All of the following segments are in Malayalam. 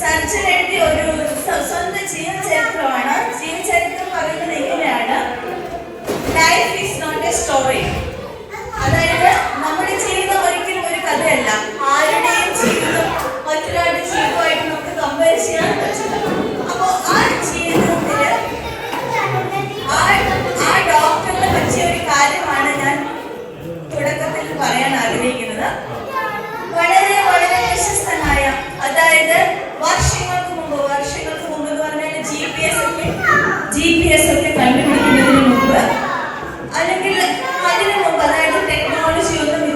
ചർച്ചിൽ എഴുതിയ ഒരു സ്വന്തം ജീവചരിത്രമാണ്. ജീവചരിത്രം പറയുന്നത് എങ്ങനെയാണ് life is not a story അതായത് നമ്മുടെ ജീവിതം ഒരിക്കലും ഒരു കഥയല്ല. ആരുടെയും ജീവിതം മറ്റൊരാളുടെ ജീവിതമായിട്ട് നമുക്ക് കമ്പയർ ചെയ്യാൻ അപ്പോൾ ആ ജീവിതത്തിൽ ആ ആ ഡോക്ടറിനെ പറ്റിയ ഒരു കാര്യമാണ് ഞാൻ തുടക്കത്തിൽ പറയാൻ ആഗ്രഹിക്കുന്നത്. വളരെ വളരെ പ്രശസ്തനായ അതായത് മുമ്പ് അല്ലെങ്കിൽ അതിനു ടെക്നോളജി ഒന്നും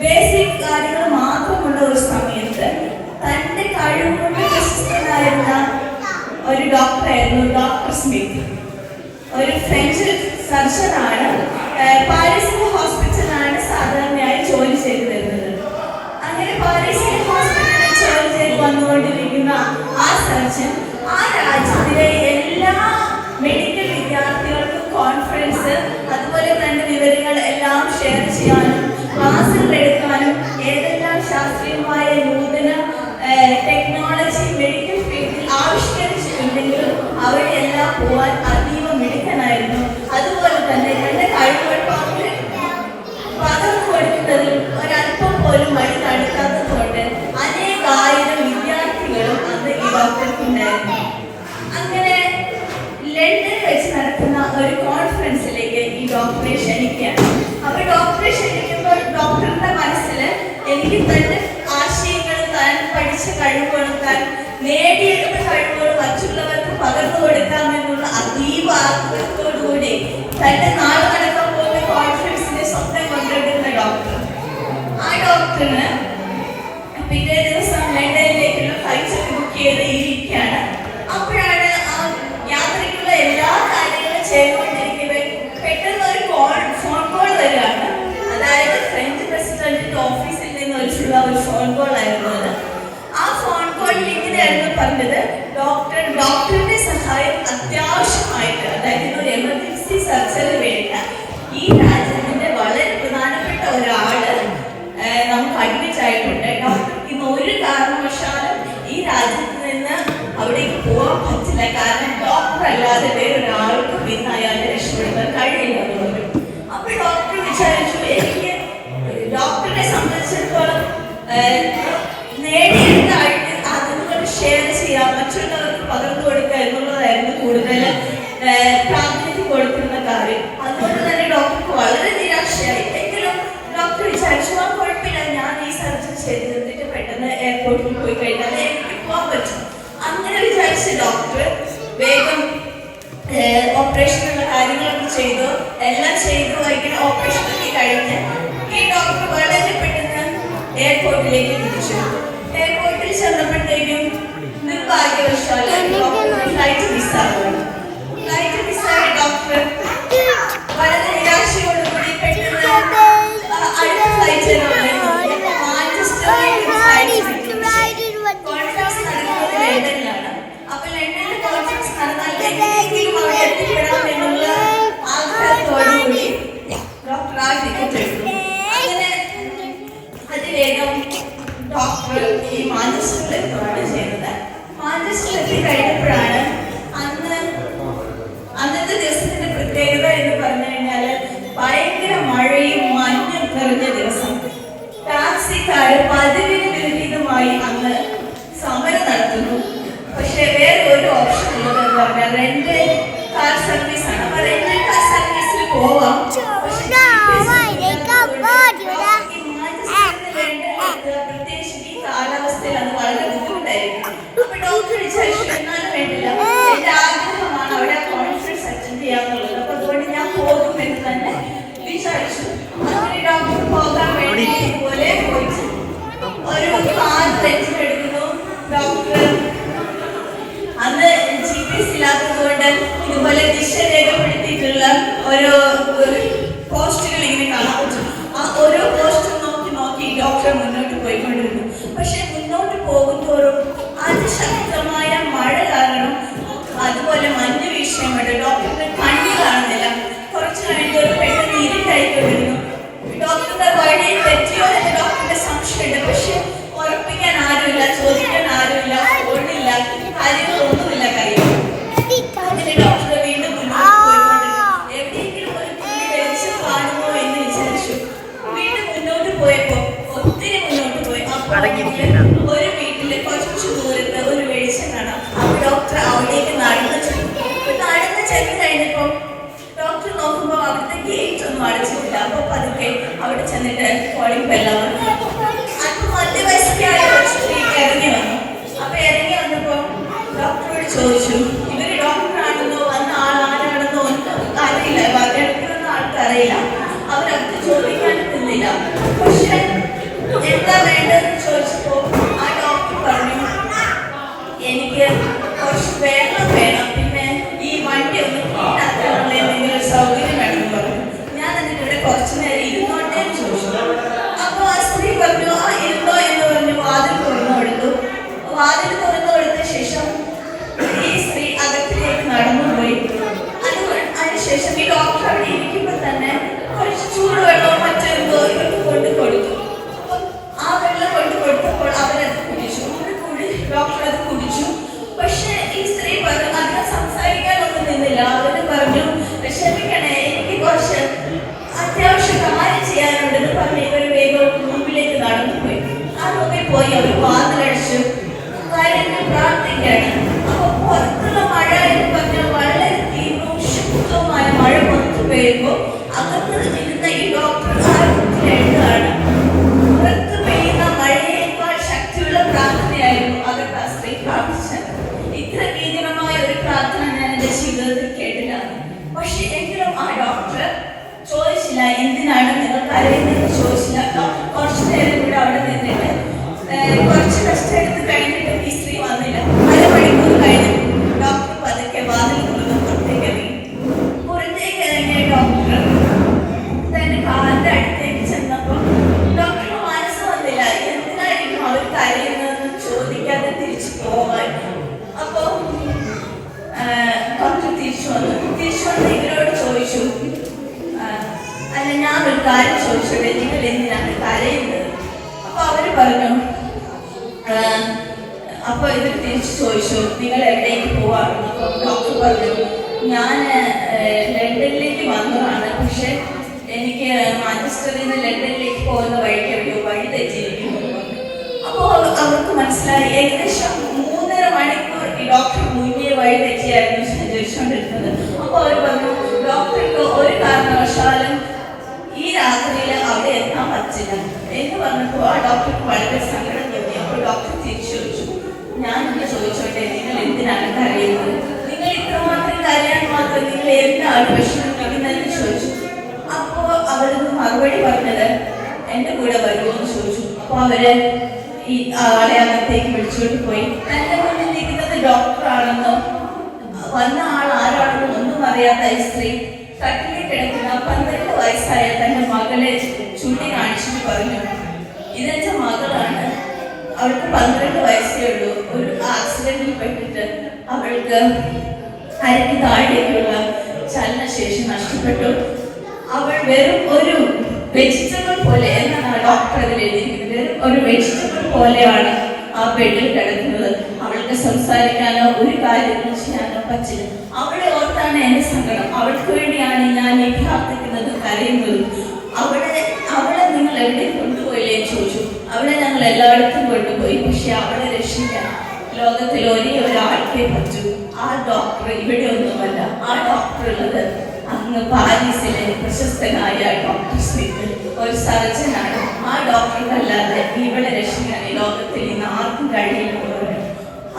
ബേസിക് കാര്യങ്ങൾ ഒരു തന്റെ കഴിവുകൊണ്ട് ഒരു ഡോക്ടർ സ്മിത്ത് ഒരു ഫ്രഞ്ച് സർജനാണ് പാരീസിൽ ആ സർജൻ ആ പഠിച്ച കഴിവുകളും താൻ നേടിയെടുത്ത കഴിവുകൾ മറ്റുള്ളവർക്ക് പകർന്നു കൊടുക്കാമെന്നുള്ള അതീവ ആഗ്രഹത്തോടുകൂടി തന്റെ നാട് നടക്കാൻ പോകുന്ന കോൺഫിഡൻസിന്റെ കൊണ്ടുവരുന്ന ഡോക്ടർ. ആ ഡോക്ടറിന് പിറ്റേ ദിവസം ലണ്ടനിലേക്കുള്ള ഫ്ലൈറ്റ് ബുക്ക് ചെയ്ത് സംബന്ധിച്ചിടത്തോളം ഏഹ്, നേടിയെടുത്ത ആയിട്ട് ഷെയർ ചെയ്യാം. മറ്റുള്ളവർക്ക് പകർന്നു കൊടുക്കുക എന്നുള്ളതായിരുന്നു കൂടുതൽ ഏഹ്, കൊടുക്കുന്ന കാര്യം. അതുകൊണ്ട് തന്നെ ഡോക്ടർക്ക് വളരെ നിരാശയായി. എങ്കിലും ഡോക്ടർ വിചാരിച്ചു ആ കുഴപ്പമില്ല. സർജറി ചെയ്ത് തീർത്തിട്ട് പെട്ടെന്ന് എയർപോർട്ടിൽ പോയി കഴിഞ്ഞാൽ എനിക്ക് പറ്റും. അങ്ങനെ വിചാരിച്ച ഡോക്ടർ വേഗം ഓപ്പറേഷനുള്ള കാര്യങ്ങളൊക്കെ ചെയ്തു. എല്ലാം ചെയ്തു. ഇങ്ങനെ ഓപ്പറേഷൻ ഒക്കെ കഴിഞ്ഞ് ഈ ഡോക്ടർ വളരെ പെട്ടെന്ന് എയർപോർട്ടിലേക്ക് തിരിച്ചു. എയർപോർട്ടിൽ ചെന്നപ്പോഴത്തേക്കും നിർഭാഗ്യവശാൽ ഫ്ലൈറ്റ് മിസ്സാകുന്നു ഫ്ലൈറ്റ് മിസ്സായ ഡോക്ടർ വളരെ നിരാശയോടുകൂടി പെട്ടെന്ന് അടുത്ത ഫ്ലൈറ്റ് മാഞ്ചസ്റ്ററിലേക്ക് ഫ്ലൈറ്റ് കോൺഫറൻസ് നടക്കുന്നത് ലണ്ടനിലാണ് അപ്പൊ ലണ്ടനിൽ കോൺഫറൻസ് നടന്നാൽ ഇല്ലാത്തതുകൊണ്ട് ഇതുപോലെ നോക്കി നോക്കി ഡോക്ടർ മുന്നോട്ട് പോയിക്കൊണ്ടിരുന്നു. മുന്നോട്ട് പോകുന്തോറും അതുപോലെ മഞ്ഞ് വീഴ്ചയും കൊണ്ട് ഡോക്ടറിന്റെ കണ്ണി കാണുന്നില്ല. കുറച്ച് കഴിഞ്ഞൊരു പെട്ടെന്ന് ഇരുട്ടായിക്കൊണ്ടിരുന്നു. ഡോക്ടറുടെ ചെന്ന് കഴിഞ്ഞപ്പോൾ ഡോക്ടർ നോക്കുമ്പോൾ അവിടുത്തെ ഗേറ്റ് ഒന്നും അടച്ചിട്ടില്ല. അപ്പോൾ പതുക്കെ അവിടെ ചെന്നിട്ട് കോളിംഗ് ബെല്ലാണ് അപ്പോൾ മധ്യവയസ്കായ ഒരു സ്ത്രീ ഇറങ്ങി വന്നു. അപ്പോൾ ഇറങ്ങി വന്നപ്പോൾ ഡോക്ടറോട് ചോദിച്ചു ഇവർ ഡോക്ടറാണെന്നോ വന്ന ആളാരാണെന്നോ? ഒന്നും അറിയില്ല. വരക്കുന്ന ആൾക്കറിയില്ല അവരകത്ത് ചോദിക്കാൻ നിന്നില്ല. പക്ഷെ എന്താ വേണ്ടതെന്ന് ചോദിച്ചപ്പോൾ ആ ഡോക്ടർ പറഞ്ഞു എനിക്ക് കുറച്ച് വേണം ചൂട് വെള്ളം കൊണ്ട് കൊടുത്തു. അപ്പം കൊണ്ട് കൊടുത്തപ്പോൾ അവരെന്ത് കുടിച്ചു. ഡോക്ടർ പറഞ്ഞു. ഞാൻ ലണ്ടനിലേക്ക് വന്നതാണ്. പക്ഷെ എനിക്ക് മാഞ്ചസ്റ്ററിൽ നിന്ന് ലണ്ടനിലേക്ക് പോകുന്ന വഴിക്ക് എവിടെയോ വഴി തെറ്റിയിരിക്കുന്നു. അപ്പോൾ അവർക്ക് മനസ്സിലായി ഏകദേശം മൂന്നര മണിക്കൂർ ഈ ഡോക്ടർ മുന്നേ വഴി തെറ്റിയായിരുന്നു സഞ്ചരിച്ചുകൊണ്ടിരുന്നത് അപ്പോൾ അവർ പറഞ്ഞു ഡോക്ടർക്ക് ഒരു കാരണവശാലും ഈ രാത്രിയിൽ അവിടെ എത്താൻ പറ്റില്ല. എന്ന് പറഞ്ഞപ്പോൾ ആ ഡോക്ടർക്ക് വളരെ സങ്കടം തോന്നി. അപ്പോൾ ഡോക്ടർ തിരിച്ചു ചോദിച്ചു ഞാൻ ഇന്ന് ചോദിച്ചോട്ടെ നിങ്ങൾ എന്തിനാണ് കരയുന്നത് നിങ്ങൾ ഇത്രമാത്രം കരയാൻ മാത്രം നിങ്ങൾ എന്താണ് വിഷമിക്കുന്നതെന്ന് ചോദിച്ചു. അപ്പോ അവരൊന്ന് മറുപടി പറഞ്ഞത് എന്റെ കൂടെ വരുമോ എന്ന് ചോദിച്ചു. അപ്പൊ അവർ ഈ ആളെ അകത്തേക്ക് പോയി. തന്റെ മുന്നിൽ നിൽക്കുന്നത് ഡോക്ടറാണെന്നോ വന്ന ആൾ ആരാണെന്നോ ഒന്നും അറിയാത്ത ഈ സ്ത്രീ കട്ടിലിൽ കിടക്കുന്ന പന്ത്രണ്ട് വയസ്സായ തന്റെ മകളെ ചൂണ്ടി കാണിച്ചിട്ട് പറഞ്ഞു ഇതെന്റെ മകളാണ്. അവൾക്ക് പന്ത്രണ്ട് വയസ്സേ ഉള്ളൂ. ഒരു ആക്സിഡന്റിൽ പെട്ടിട്ട് അവൾക്ക് അരക്ക് താഴേക്കുള്ള ചലനശേഷി നഷ്ടപ്പെട്ടു. അവൾ വെറും ഒരു വെജിറ്റബിൾ പോലെ എന്നാണ് ഡോക്ടർ അതിൽ എഴുതിയിരിക്കുന്നത്. വെറും ഒരു വെജിറ്റബിൾ പോലെയാണ് ആ ബെഡിൽ കിടക്കുന്നത്. അവൾക്ക് സംസാരിക്കാനോ ഒരു കാര്യങ്ങളും ചെയ്യാനോ പറ്റില്ല. അവളെ ഓർത്താണ് എന്റെ സങ്കടം. അവൾക്ക് വേണ്ടിയാണ് ഞാൻ ഈ പ്രാർത്ഥിക്കുന്നതും കരയുന്നതും. അവളെ അവളെ നിങ്ങൾ എവിടെ കൊണ്ടുപോയില്ലേ ചോദിച്ചു. അവളെ ഞങ്ങൾ എല്ലായിടത്തും കൊണ്ടുപോയി. പക്ഷെ അവളെ രക്ഷിക്കാൻ ലോകത്തിൽ ഒരേ ഒരാൾക്കേ പറ്റൂ. ആ ഡോക്ടർ ഇവിടെ ഒന്നുമല്ല ആ ഡോക്ടർ ഉള്ളത് അങ്ങ് പാരീസിലെ പ്രശസ്തനായ ഡോക്ടർ സ്മിത്ത്. ഒരു സർജനാണ് ആ ഡോക്ടർക്കല്ലാതെ ഇവിടെ രക്ഷിക്കാൻ ഈ ലോകത്തിൽ ഇന്ന് ആർക്കും കഴിയില്ല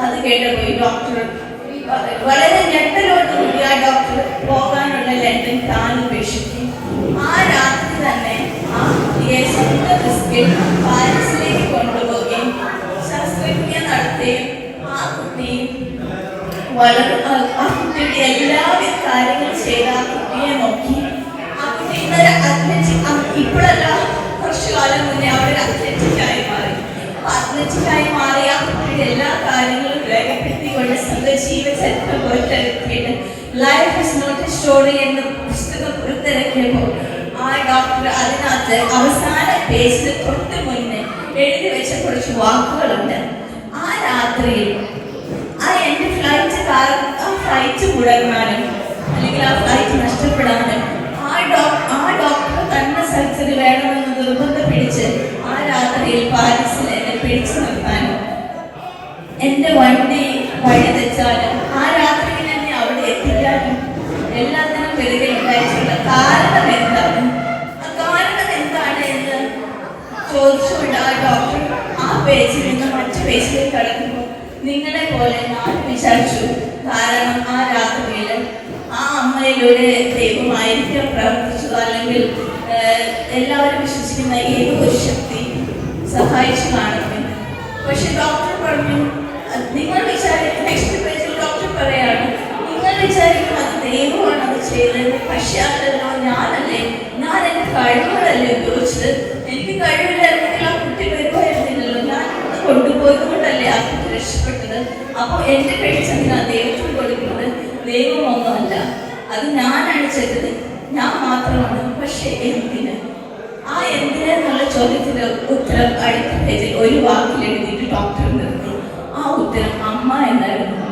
അത് കേട്ടപ്പോൾ ഈ ഡോക്ടർ വളരെ ഞെട്ടലോട്ട് കൂടി ആ ഡോക്ടർ പോകാനുള്ള ലണ്ടൻ താൻ ഉപേക്ഷിക്കും ആ രാത്രി തന്നെ ആ സ്വന്തം വളരെ ആ- കുട്ടിയുടെ എല്ലാവിധ കാര്യങ്ങളും ചെയ്ത് ആ കുട്ടിയെ നോക്കി. ആ കുട്ടി ഇന്നലെ അത്ലറ്റിക് മാറി. അത്ലറ്റിക്കായി മാറി ആ കുട്ടിയുടെ എല്ലാ കാര്യങ്ങളും രേഖപ്പെടുത്തിക്കൊണ്ട് സ്വന്തം life is not a story എന്ന പുസ്തകം പുറത്തിറക്കിയപ്പോൾ ആ ഡോക്ടർ അതിനകത്ത് അവസാന പേജിന് തൊട്ട് മുന്നേ എഴുതി വെച്ച കുറച്ച് വാക്കുകളുണ്ട്. ആ രാത്രിയിൽ എന്റെ ഫ്ലൈറ്റ് കാരണം ആ ഫ്ലൈറ്റ് മുടങ്ങാനും അല്ലെങ്കിൽ ആ ഫ്ലൈറ്റ് നഷ്ടപ്പെടാനും ആ ഡോക്ടർ ആ ഡോക്ടർ തന്നെ സർജറി വേണമെന്ന് നിർബന്ധം പിടിച്ച് ആ രാത്രിയിൽ പാരീസിൽ എന്നെ പിടിച്ചു നിർത്താനും എന്റെ വണ്ടി വഴി തെച്ചാലും ആ രാത്രിയിൽ എന്നെ അവിടെ എത്തിക്കാനും എല്ലാത്തിനും വെറുതെ ഉണ്ടായിട്ടുള്ള കാരണം എന്താണ് ആ കാരണം എന്താണ് എന്ന് ചോദിച്ചുകൊണ്ട് ആ ഡോക്ടർ ആ പേജിൽ നിന്ന് മറ്റു പേജിലേക്ക് നിങ്ങളെ പോലെ ഞാൻ വിചാരിച്ചു. കാരണം ആ രാത്രിയിൽ ആ അമ്മയിലൂടെ ദൈവമായിരിക്കും പ്രവർത്തിച്ചത് അല്ലെങ്കിൽ എല്ലാവരും വിശ്വസിക്കുന്ന ഏതോ ഒരു ശക്തി സഹായിച്ചു കാണുമെന്ന്. പക്ഷെ ഡോക്ടർ പറഞ്ഞു "അത് നിങ്ങൾ വിചാരിക്കും നെക്സ്റ്റ് പേജിൽ ഡോക്ടർ പറയാണ് നിങ്ങൾ വിചാരിക്കും അത് ദൈവമാണ് അത് ചെയ്തത്. പക്ഷെ അതല്ലോ ഞാനല്ലേ? ഞാൻ എന്റെ കഴിവുകളല്ലേ ഉപയോഗിച്ചത് എനിക്ക് കഴിവില്ലായിരുന്നെങ്കിൽ കൊടുത്തുകൊണ്ടല്ലേ ആ കുട്ടി രക്ഷപ്പെട്ടത്? അപ്പോൾ എന്റെ കഴിച്ച് എന്തിനാണ് ദൈവത്തിന് കൊടുക്കുന്നത് ദൈവം ഒന്നുമല്ല അത് ഞാനാണ് ചെയ്തത്. ഞാൻ മാത്രമാണ്. പക്ഷേ എന്തിന്? ആ എന്തിനെന്നുള്ള ചോദ്യത്തിന് ഉത്തരം അടുത്ത പേജിൽ ഒരു വാക്കിൽ എഴുതിയിട്ട് ഡോക്ടർ നിർത്തി ആ ഉത്തരം അമ്മ എന്നായിരുന്നു.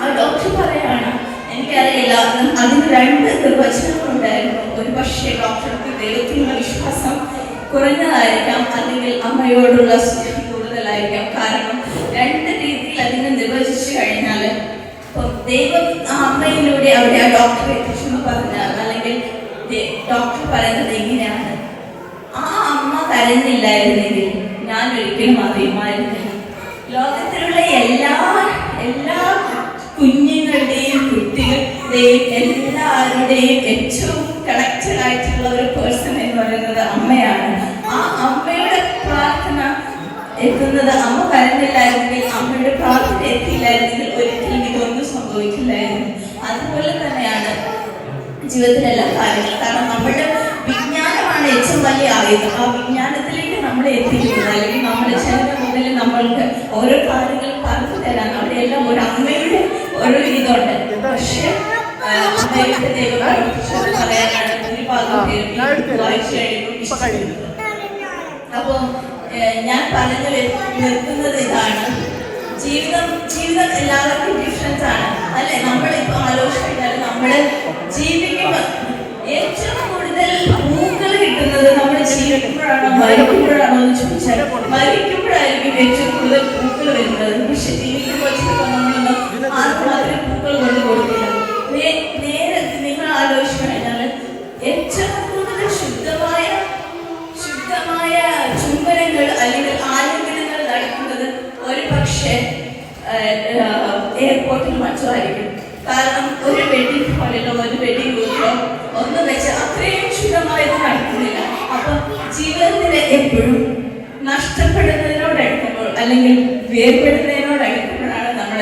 ആ ഡോക്ടർ പറയാണ് എനിക്കറിയില്ല. അതിന് രണ്ട് നിർവചനങ്ങളുണ്ടായിരുന്നു. ഒരു പക്ഷേ ഡോക്ടർക്ക് ദൈവത്തിനുള്ള വിശ്വാസം കുറഞ്ഞതായിരിക്കാം. അല്ലെങ്കിൽ അമ്മയോടുള്ള കാരണം രണ്ട് രീതിയിൽ അതിനെ നിർവചിച്ചു കഴിഞ്ഞാൽ ദൈവം അമ്മയിലൂടെ അവിടെ ആ ഡോക്ടറെ എത്തിച്ചെന്ന് പറഞ്ഞാൽ അല്ലെങ്കിൽ ഡോക്ടർ പറയുന്നത് എങ്ങനെയാണ്? ആ അമ്മ കരഞ്ഞില്ലായിരുന്നെങ്കിൽ ഞാൻ ഒരിക്കലും അറിയുമായിരുന്നില്ല. ലോകത്തിലുള്ള എല്ലാ എല്ലാ കുഞ്ഞുങ്ങളുടെയും കുട്ടികളുടെയും എല്ലാവരുടെയും ഏറ്റവും കണക്റ്റഡ് ആയിട്ടുള്ള ഒരു പേഴ്സൺ എന്ന് പറയുന്നത് അമ്മയാണ്. എത്തുന്നത് അമ്മ കരഞ്ഞില്ലായിരുന്നെങ്കിൽ അമ്മയുടെ പ്രാർത്ഥന എത്തിയില്ലായിരുന്നെങ്കിൽ ഒരിക്കലും ഇതൊന്നും സംഭവിക്കില്ലായിരുന്നു. അതുപോലെ തന്നെയാണ് ജീവിതത്തിലെ കാര്യങ്ങൾ കാരണം നമ്മുടെ വിജ്ഞാനമാണ് ഏറ്റവും വലിയ ആയുധം. ആ വിജ്ഞാനത്തിലേക്ക് നമ്മൾ എത്തിക്കുന്നത്. അല്ലെങ്കിൽ നമ്മുടെ ചെറുപ്പം മുതൽ നമ്മൾക്ക് ഓരോ കാര്യങ്ങളും പറഞ്ഞു തരാൻ അവിടെയെല്ലാം ഒരു അമ്മയുടെ ഒരു ഇതുണ്ട്. പക്ഷേ അമ്മയുടെ ദൈവം പറയാനാണ് ഭൂരിഭാഗം വായിച്ചു കഴിയുമ്പോൾ അപ്പോ ഞാൻ പറഞ്ഞു നിർത്തുന്നത് ഇതാണ്. ജീവിതം ജീവിതം എല്ലാവർക്കും ഡിഫറൻസ് ആണ്. അല്ലെ? നമ്മളിപ്പോ ആലോചിച്ചാൽ നമ്മൾ ജീവിക്കുമ്പോൾ ഏറ്റവും കൂടുതൽ പൂക്കൾ കിട്ടുന്നത് നമ്മൾ ജീവിക്കുമ്പോഴാണോ മരിക്കുമ്പോഴാണോ എന്ന് ചോദിച്ചാൽ മരിക്കുമ്പോഴായിരിക്കും ഏറ്റവും കൂടുതൽ പൂക്കൾ വരുന്നത്. പക്ഷെ ജീവിക്കുമ്പോൾ ചിലപ്പോൾ നമ്മളൊന്നും മാത്രമേ പൂക്കൾ കൊണ്ട് കൊടുക്കില്ല. നേരെ നിങ്ങൾ ആലോചിച്ചു കഴിഞ്ഞാൽ ഏറ്റവും കൂടുതൽ ശുദ്ധമായ അല്ലെങ്കിൽ ആലിംഗനങ്ങൾ നടക്കുന്നത് ഒരു പക്ഷേ എയർപോർട്ടിൽ മറ്റുമായിരിക്കും. കാരണം ഒരു വെഡിങ് ഹാളിലോ ഒരു വെഡിങ് റൂമിലോ ഒന്നും വെച്ച് അത്രയും ശുദ്ധമായത് നടക്കുന്നില്ല. അപ്പൊ ജീവിതത്തിൽ എപ്പോഴും നഷ്ടപ്പെടുന്നതിനോട് അടുക്കുമ്പോൾ അല്ലെങ്കിൽ വേർപെടുന്നതിനോട് അടുക്കുമ്പോഴാണ് നമ്മൾ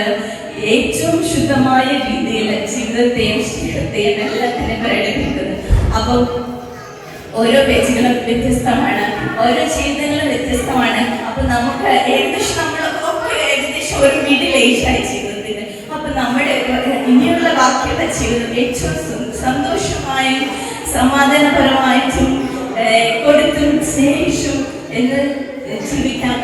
ഏറ്റവും ശുദ്ധമായ രീതിയിൽ ജീവിതത്തെയും സ്നേഹത്തെയും എല്ലാത്തിനെയും പ്രകടിപ്പിക്കുന്നത്. അപ്പം ഓരോ പേജുകളും വ്യത്യസ്തമാണ് ഓരോ ജീവിതങ്ങളും വ്യത്യസ്തമാണ്. അപ്പൊ നമുക്ക് ഏകദേശം നമ്മളൊക്കെ ഏകദേശം ഒരു മിഡിൽ ഏജായി ജീവിതത്തിന് അപ്പൊ നമ്മുടെ ഇനിയുള്ള ബാക്കിയുള്ള ജീവിതം ഏറ്റവും സന്തോഷമായും സമാധാനപരമായിട്ടും കൊടുത്തും സ്നേഹിച്ചും എന്ന് ജീവിക്കാൻ